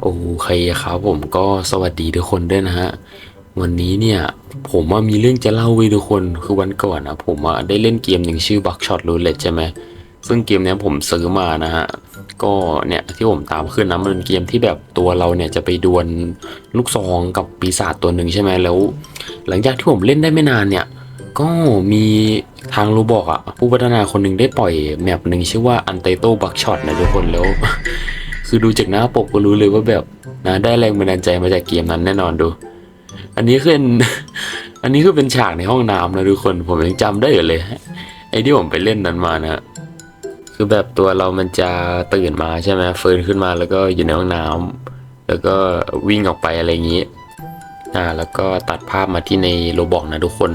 โอเคครับผมก็สวัสดีทุกคนด้วยนะฮะ วันนี้เนี่ย ผมว่ามีเรื่องจะเล่าไว้ทุกคนคือวันก่อนนะผมอะได้เล่นเกมหนึ่งชื่อ Buckshot Roulette ใช่ไหมซึ่งเกมนี้ผมซื้อมานะฮะ ก็เนี่ยที่ผมตามขึ้นนะมันเป็นเกมที่แบบตัวเราเนี่ยจะไปดวลลูกซองกับปีศาจตัวหนึ่งใช่ไหมแล้ว หลังจากที่ผมเล่นได้ไม่นานเนี่ย ก็มีทางรูบอกอะผู้พัฒนาคนหนึ่งได้ปล่อยแมปหนึ่งชื่อว่า Untitled Buckshot นะทุกคนแล้ว คือดูจากหน้าปกก็รู้เลยว่าแบบนะได้แรงบันดาลใจมาจากเกมนั้นแน่นอนดู อันนี้คืออันนี้คือเป็นฉากในห้องน้ำนะทุกคนผมยังจำได้อยู่เลยไอ้ที่ผมไปเล่นนั้นมานะคือแบบตัวเรามันจะตื่นมาใช่ไหมเฟื้นขึ้นมาแล้วก็อยู่ในห้องน้ำแล้วก็วิ่งออกไปอะไรอย่างนี้อ่าแล้วก็ตัดภาพมาที่ในโรบอกนะทุกคน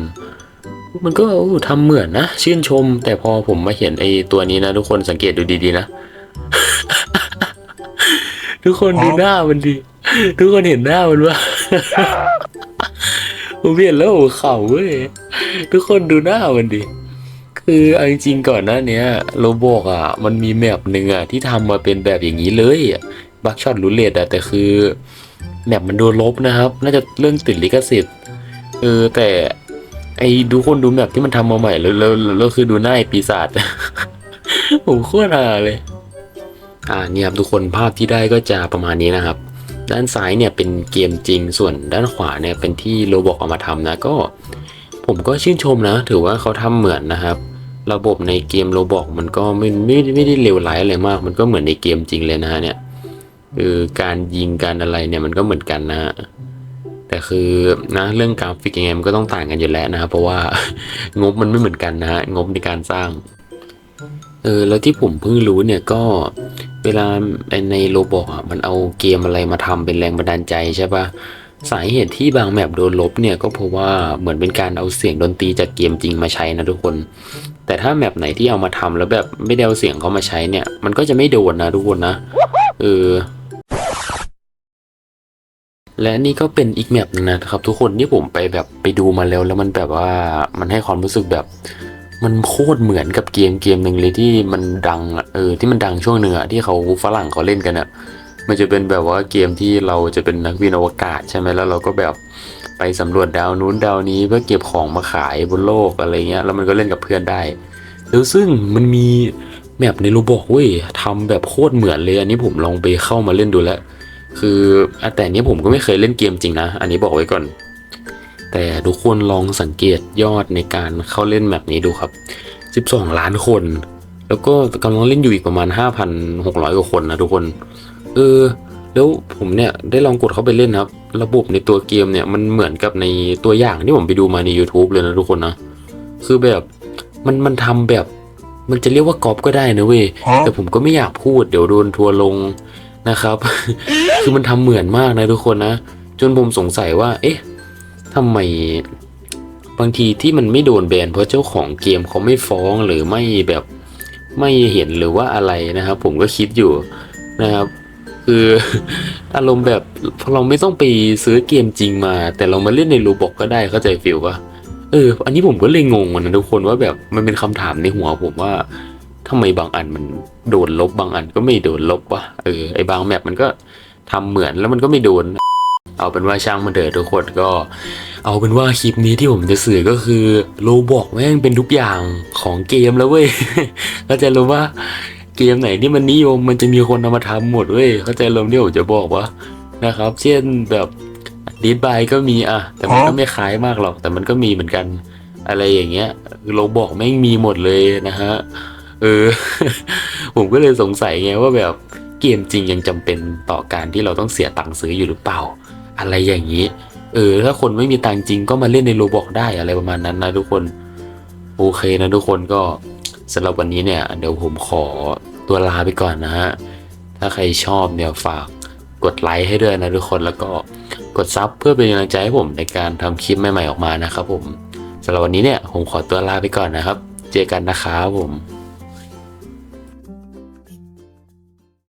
มันก็โอ้ทำเหมือนนะ ชื่นชม แต่พอผมมาเห็นไอ้ตัวนี้นะทุกคนสังเกตดูดีๆนะ ทุกคนดูหน้ามันดิทุกคนเห็นหน้ามันว่าผมเห็นแล้วหัวเข่าเว้ยทุกคนดูหน้ามันดิคือเอาจริงๆก่อนหน้าเนี้ยโรบอกอะ มันมีแมปหนึ่งอะที่ทำมาเป็นแบบอย่างนี้เลยบักช็อตรูเลตอะแต่คือแมปมันโดนลบนะครับ น่าจะเรื่องติดลิขสิทธิ์เออแต่ไอ้ดูคนดูแมปที่มันทำมาใหม่แล้วแล้วแล้วคือดูหน้าไอ้ปีศาจผมโคตรฮาเลย อ่าเนี่ยครับทุกคนภาพที่ได้ก็จะประมาณนี้นะครับ ด้านซ้ายเนี่ยเป็นเกมจริงส่วนด้านขวาเนี่ยเป็นที่โรบอกเอามาทำนะก็ ผมก็ชื่นชมนะ ถือว่าเขาทำเหมือนนะครับ ระบบในเกมโรบอกมันก็ไม่ไม่ไม่ได้เลวร้ายอะไรมาก มันก็เหมือนในเกมจริงเลยนะฮะเนี่ยคือการยิงการอะไรเนี่ยมันก็เหมือนกันนะฮะแต่คือนะเรื่องกราฟิกยังไงมันก็ต้องต่างกันอยู่แล้วนะครับเพราะว่างบมันไม่เหมือนกันนะฮะงบในการสร้างเออแล้วที่ผมเพิ่งรู้เนี่ยก็ ลาในโรบอกอะมันเอาเกมอะไรมาทำเป็นแรงบันดาลใจใช่ปะสาเหตุที่บางแมปโดนลบเนี่ยก็เพราะว่าเหมือนเป็นการเอาเสียงดนตรีจากเกมจริงมาใช้นะทุกคน แต่ถ้าแมปไหนที่เอามาทำแล้วแบบไม่ได้เอาเสียงเขามาใช้เนี่ย มันก็จะไม่โดนนะทุกคนนะเออและนี่ก็เป็นอีกแมปหนึงนะครับ ทุกคนที่ผมไปแบบไปดูมาแล้วแล้วมันแบบว่ามันให้ความรู้สึกแบบ มันโคตรเหมือนกับเกมเกมหนึ่งเลยที่มันดังอะเออที่มันดังช่วงหนึ่งอะที่เขาฝรั่งเขาเล่นกันอะมันจะเป็นแบบว่าเกมที่เราจะเป็นนักบินอวกาศใช่ไหมแล้วเราก็แบบไปสำรวจดาวนู้นดาวนี้เพื่อเก็บของมาขายบนโลกอะไรเงี้ยแล้วมันก็เล่นกับเพื่อนได้แล้วซึ่งมันมีแมปในโรบอกเว้ยทำแบบโคตรเหมือนเลยอันนี้ผมลองไปเข้ามาเล่นดูแล้ว คือแต่นี้ผมก็ไม่เคยเล่นเกมจริงนะ อันนี้บอกไว้ก่อน แต่ทุกคนลองสังเกตยอดในการเข้าเล่นแบบนี้ดูครับ 12 ล้านคน แล้วก็กำลังเล่นอยู่อีกประมาณ 5,600 กว่าคนนะทุกคน เออ แล้วผมเนี่ยได้ลองกดเข้าไปเล่นนะครับ ระบบในตัวเกมเนี่ยมันเหมือนกับในตัวอย่างที่ผมไปดูมาใน YouTube เลยนะทุกคนนะ คือแบบมันมันทำแบบมันจะเรียกว่ากอบก็ได้นะเว้ยแต่ผมก็ไม่อยากพูดเดี๋ยวโดนทัวร์ลงนะครับ คือมันทำเหมือนมากนะทุกคนนะ จนผมสงสัยว่า เอ๊ะ ทำไมบางทีที่มันไม่โดนแบนเพราะเจ้าของเกมเขาไม่ฟ้องหรือไม่แบบไม่เห็นหรือว่าอะไรนะครับ ผมก็คิดอยู่นะครับ คืออารมณ์แบบเราไม่ต้องไปซื้อเกมจริงมา แต่เรามาเล่นในรูบอกก็ได้เข้าใจฟิลปะเออ อันนี้ผมก็เลยงงนะทุกคนว่าแบบมันเป็นคำถามในหัวผมว่าทำไมบางอันมันโดนลบบางอันก็ไม่โดนลบวะเออไอบางแมปมันก็ทำเหมือนแล้วมันก็ไม่โดน เอาเป็นว่าช่างมันเถอะทุกคนก็ เอาเป็นว่าคลิปนี้ที่ผมจะสื่อก็คือโลบอกแม่งเป็นทุกอย่างของเกมแล้วเว้ยเข้าใจรู้ว่าเกมไหนที่มันนิยมมันจะมีคนเอามาทำหมดเว้ยเข้าใจลมที่ผมจะบอกว่านะครับ เช่นแบบดีดบายก็มีอะ แต่มันก็ไม่คล้ายมากหรอก แต่มันก็มีเหมือนกัน อะไรอย่างเงี้ยโลบอกแม่งมีหมดเลยนะฮะเออ ผมก็เลยสงสัยไงว่าแบบเกมจริงยังจำเป็นต่อการที่เราต้องเสียตังค์ซื้ออยู่หรือเปล่า อะไรอย่างนี้ เออ ถ้าคนไม่มีตังจริงก็มาเล่นในโรบอกได้อะไรประมาณนั้นนะทุกคน โอเคนะทุกคนก็สำหรับวันนี้เนี่ย เดี๋ยวผมขอตัวลาไปก่อนนะฮะ ถ้าใครชอบเนี่ยฝากกดไลค์ให้ด้วยนะทุกคนแล้วก็กดซับเพื่อเป็นกำลังใจให้ผมในการทำคลิปใหม่ๆออกมานะครับผมสำหรับวันนี้เนี่ยผมขอตัวลาไปก่อนนะครับ เจอกันนะครับผม